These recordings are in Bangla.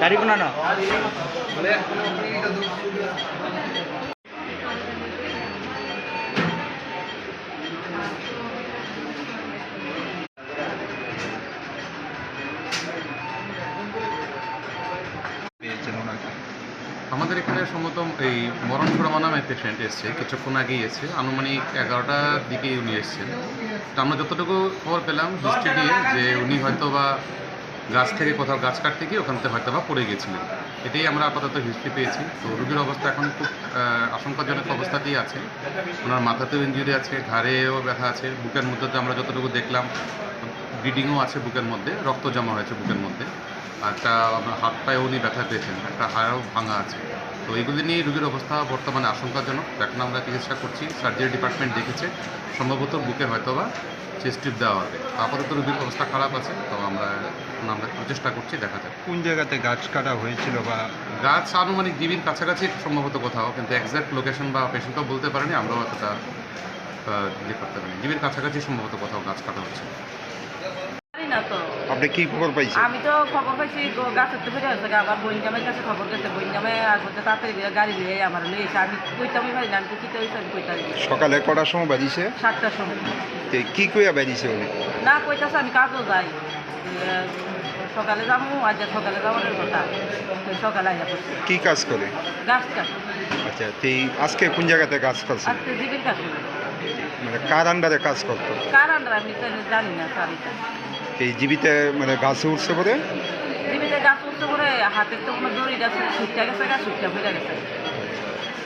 গাড়ি কোনা না আমাদের এখানে সম্ভবত এই মরণ মরণপুরা নামে পেশেন্ট এসছে, কিছুক্ষণ আগেই এসছে। আনুমানিক এগারোটার দিকেই উনি এসছেন। তো আমরা যতটুকু খবর পেলাম হিস্ট্রি দিয়ে যে উনি হয়তো বা গাছ থেকে কোথাও গাছ কাটতে গিয়ে ওখান থেকে হয়তো বা পড়ে গেছিলেন। এটাই আমরা আপাতত হিস্ট্রি পেয়েছি। তো রুগীর অবস্থা এখন খুব আশঙ্কাজনক অবস্থাতেই আছে। ওনার মাথাতেও ইঞ্জুরি আছে, ঘাড়েও ব্যথা আছে। বুকের মধ্যে আমরা যতটুকু দেখলাম ব্লিডিংও আছে বুকের মধ্যে, রক্ত জমা হয়েছে বুকের মধ্যে। একটা হাত পায়ে উনি ব্যথা পেয়েছেন, একটা হাড়ও ভাঙা আছে। তো এগুলি নিয়ে রোগীর অবস্থা বর্তমানে আশঙ্কাজনক। এখন আমরা চিকিৎসা করছি সার্জারি ডিপার্টমেন্ট দেখেছে। সম্ভবত বুকে হয়তো বা চেস্ট টিউব দেওয়া হবে। আপাতত রোগীর অবস্থা খারাপ আছে তো আমরা আমরা চেষ্টা করছি দেখা যাক। কোন জায়গাতে গাছ কাটা হয়েছিল বা গাছ আনুমানিক ডিবির কাছাকাছি সম্ভবত কোথাও কিন্তু এক্স্যাক্ট লোকেশন বা পেশেন্টও বলতে পারেনি আমরাও অতটা ইয়ে করতে পারিনি। ডিবির কাছাকাছি সম্ভবত কোথাও গাছ কাটা হচ্ছে। না তো। আপনি কি খবর পাইছেন? আমি তো খবর পাইছি গাছের তো ফিরে আবার কাছে খবর গেছে তাড়াতাড়ি গাড়ি দিয়ে আমার এসে আমি কইতামই আমি হয়েছে আমি কইতাম সকালে কটার সময় বাজিছে? সাতটার সময়। কি কইয়া বেরিয়েছে উনি? না কইতাছে আমি কাজও যাই। সকালে যাব আজ সকালে যাওয়ার কথা। সকালে আইয়া পড়ছি কি কাজ করে? গাছ আচ্ছা তে আজকে কোন জায়গাতে কাজ আজকে মানে কার আন্ডারে কাজ করতো? কার আন্ডারে আমি জানি না স্যার এই জীবিতে মানে গাছে উঠছে পরে জীবিতে গাছ উঠছে করে হাতের তো কোনো দড়ি গেছে ছুটটা গেছে গাছ ছুটটা ফিরে গেছে।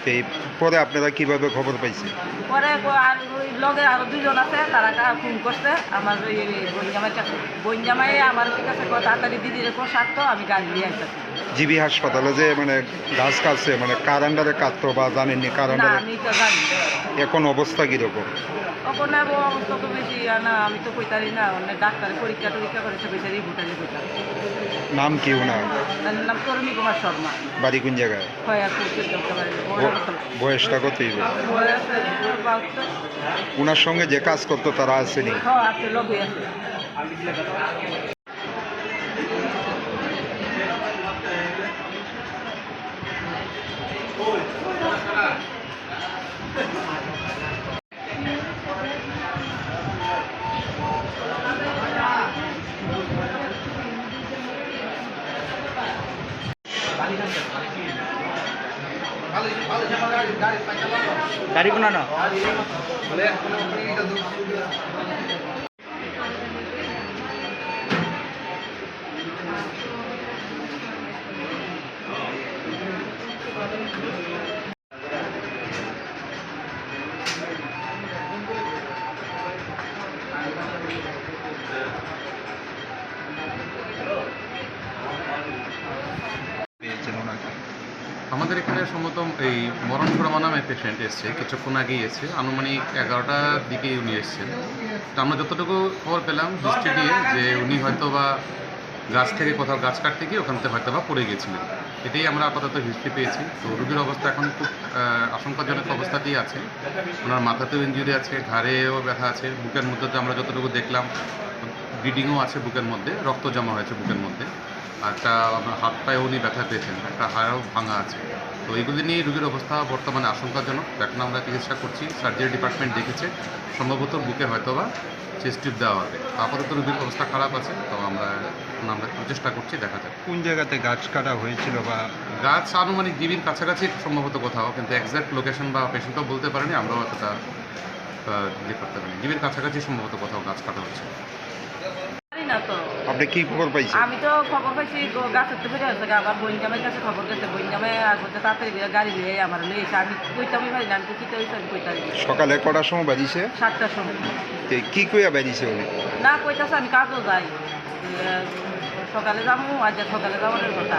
তে পরে আপনারা কীভাবে খবর পাইছে? পরে আর ওই লগে আরও দুজন আছে তারা ফোন করছে আমার ওই জামাই বইন জামাই আমার কাছে তাড়াতাড়ি দিদির কো সারতো আমি গাড়ি নিয়ে আসতেছি জিবি হাসপাতালে যে মানে গাছ কাটছে মানে কার আন্ডারে কাটতো বা জানেননি কার আন্ডারে। এখন অবস্থা কীরকম? ওখানে বউ অবস্থা তো বেশি না আমি তো কইতারি না অনেক ডাক্তারে পরীক্ষা টরীক্ষা করেছে বেচারি ভুটানি ভুটান নাম কি ওনার? নাম তরুণী কুমার শর্মা। বাড়ি কোন জায়গায়? হয় বয়সটা ওনার সঙ্গে যে কাজ করতো তারা আসেনি হ্যাঁ আছে এখানে সম্ভবত এই মরণ মরণপুরা নামে পেশেন্ট এসছে, কিছুক্ষণ আগেই এসছে। আনুমানিক এগারোটার দিকেই উনি এসছেন। তো আমরা যতটুকু খবর পেলাম হিস্ট্রি দিয়ে যে উনি হয়তো বা গাছ থেকে কোথাও গাছ কাটতে গিয়ে ওখান থেকে হয়তো বা পড়ে গেছিলেন এটাই আমরা আপাতত হিস্ট্রি পেয়েছি। তো রুগীর অবস্থা এখন খুব আশঙ্কাজনক অবস্থাতেই আছে। ওনার মাথাতেও ইঞ্জুরি আছে, ঘাড়েও ব্যথা আছে। বুকের মধ্যে তো আমরা যতটুকু দেখলাম ব্লিডিংও আছে বুকের মধ্যে, রক্ত জমা হয়েছে বুকের মধ্যে। আর একটা হাত পায়ে উনি ব্যথা পেয়েছেন, একটা হাড়ও ভাঙা আছে। তো এইগুলি নিয়ে রোগীর অবস্থা বর্তমানে আশঙ্কাজনক। তো এখন আমরা চিকিৎসা করছি সার্জারি ডিপার্টমেন্ট দেখেছে। সম্ভবত বুকে হয়তো বা চেস্ট টিউব দেওয়া হবে। আপাতত রোগীর অবস্থা খারাপ আছে তো আমরা এখন আমরা চেষ্টা করছি দেখা যাক। কোন জায়গাতে গাছ কাটা হয়েছিল বা গাছ আনুমানিক ডিবির কাছাকাছি সম্ভবত কোথাও কিন্তু এক্স্যাক্ট লোকেশন বা পেশেন্টও বলতে পারেনি আমরাও অতটা ইয়ে করতে পারিনি। ডিবির কাছাকাছি সম্ভবত কোথাও গাছ কাটা হচ্ছে না তো। আপনি কি খবর পাইছেন? আমি তো খবর পাইছি গাছের তো ফিরে আসছে আবার বইনজামের কাছে খবর গেছে বইনজামে আর বলতে তাড়াতাড়ি গাড়ি দিয়ে আমার লয়ে এসে আমি কইতামই পারি না আমি তো কী হয়েছে আমি কইতারি সকালে কটার সময় বাজিছে? সাতটার সময়। তে কি কইয়া বাজিছে উনি? না কইতাছে আমি কাজও যাই। সকালে যাব আজ সকালে যাওয়ার কথা।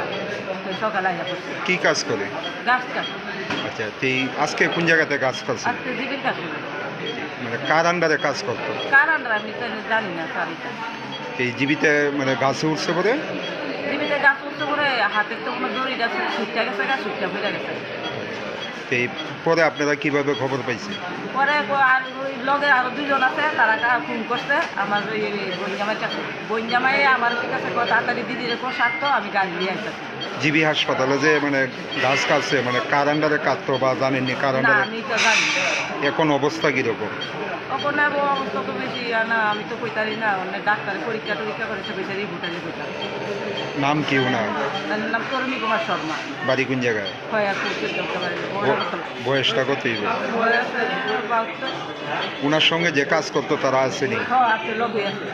তো সকালে আইয়া পড়ছি। কি কাজ করে? গাছ কাট। আচ্ছা তে আজকে কোন জায়গাতে কাজ করছে? আজকে জীবির কাজ। মানে কার আন্ডারে কাজ করতো? কার আন্ডারে আমি তো জানি না স্যার এই জীবিতে মানে গাছে উঠছে পরে জীবিতে গাছ উঠছে করে হাতের তো কোনো দড়ি গাছ গেছে গাছ সুইটটা ফিরে গেছে। এই পরে আপনারা কীভাবে খবর পাইছেন পরে আর ওই লগে আরও দুজন আছে তারা ফোন করছে আমার ওই বন জামাই আমার কাছে তাড়াতাড়ি দিদির স্বার্থ আমি গাছ নিয়ে আসতেছি জিবি হাসপাতালে যে মানে গাছ কাটছে মানে কার আন্ডারে কাটতো বা জানেননি কার আন্ডারে আমি তো জানি এখন অবস্থা কীরকম? ওখানে অবস্থা তো বেশি আর না আমি তো কইতারি না অনেক ডাক্তার পরীক্ষা টরীক্ষা করেছে বেচারি ভুটানি কইতাম নাম কি ওনার? তার নাম তরুণী কুমার শর্মা। বাড়ি কোন জায়গায়? হয় আর পৌঁছে দিতে পারে বয়সটা কত হইবে? ওনার সঙ্গে যে কাজ করতো তারা আসেনি? হ্যাঁ আছে লগে আছে।